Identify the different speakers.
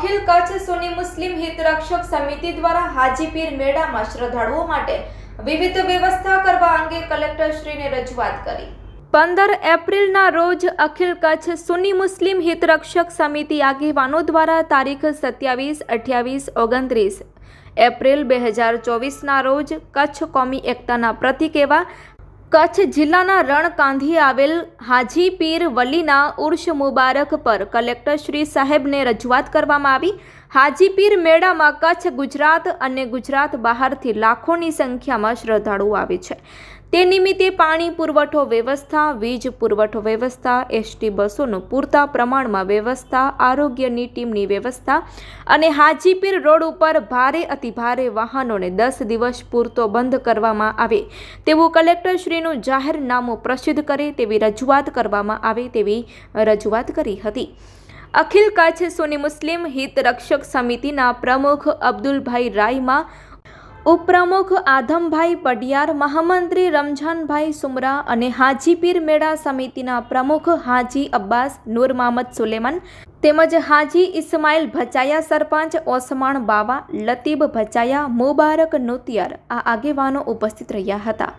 Speaker 1: કચ્છ સુની મુસ્લિમ હિતરક્ષક સમિતિ દ્વારા હાજીપીર મેળામાં શ્રદ્ધાળુઓ માટે વિવિધ વ્યવસ્થા કરવા અંગે કલેક્ટરશ્રીને રજૂઆત કરી. પંદર એપ્રિલના રોજ અખિલ કચ્છ સુની મુસ્લિમ હિતરક્ષક સમિતિ આગેવાનો દ્વારા તારીખ સત્યાવીસ, અઠ્યાવીસ, ઓગણત્રીસ એપ્રિલ બે હજાર ચોવીસના રોજ કચ્છ કોમી એકતાના પ્રતિક એવા કચ્છ જિલ્લાના રણકાંધી આવેલ હાજી પીર વલીના ઉર્ષ મુબારક પર કલેક્ટર શ્રી સાહેબને રજૂઆત કરવામાં આવી. હાજી પીર મેળામાં કચ્છ, ગુજરાત અને ગુજરાત બહારથી લાખોની સંખ્યામાં શ્રદ્ધાળુઓ આવે છે. તે નિમિત્તે પાણી પુરવઠો વ્યવસ્થા, વીજ પુરવઠો વ્યવસ્થા, એસટી બસોનું પૂરતા પ્રમાણમાં વ્યવસ્થા, આરોગ્યની ટીમની વ્યવસ્થા અને હાજીપીર રોડ ઉપર ભારે અતિભારે વાહનોને દસ દિવસ પૂરતો બંધ કરવામાં આવે. તેવું કલેક્ટરશ્રીનું જાહેરનામું પ્રસિદ્ધ કરે તેવી રજૂઆત કરવામાં આવે તેવી રજૂઆત કરી હતી. અખિલ કચ્છ સુની મુસ્લિમ હિત રક્ષક સમિતિના પ્રમુખ અબ્દુલભાઈ રાયમાં, ઉપપ્રમુખ આધમભાઈ પડિયાર મહામંત્રી રમઝાનભાઈ સુમરા અને હાજીપીર મેળા સમિતિના પ્રમુખ હાજી અબ્બાસ, નૂર મહમદ સુલેમાન તેમજ હાજી ઇસ્માઇલ ભચાયા સરપંચ ઓસમાણ બાવા, લતીબ ભચાયા, મુબારક નોતિયાર આ આગેવાનો ઉપસ્થિત રહ્યા હતા.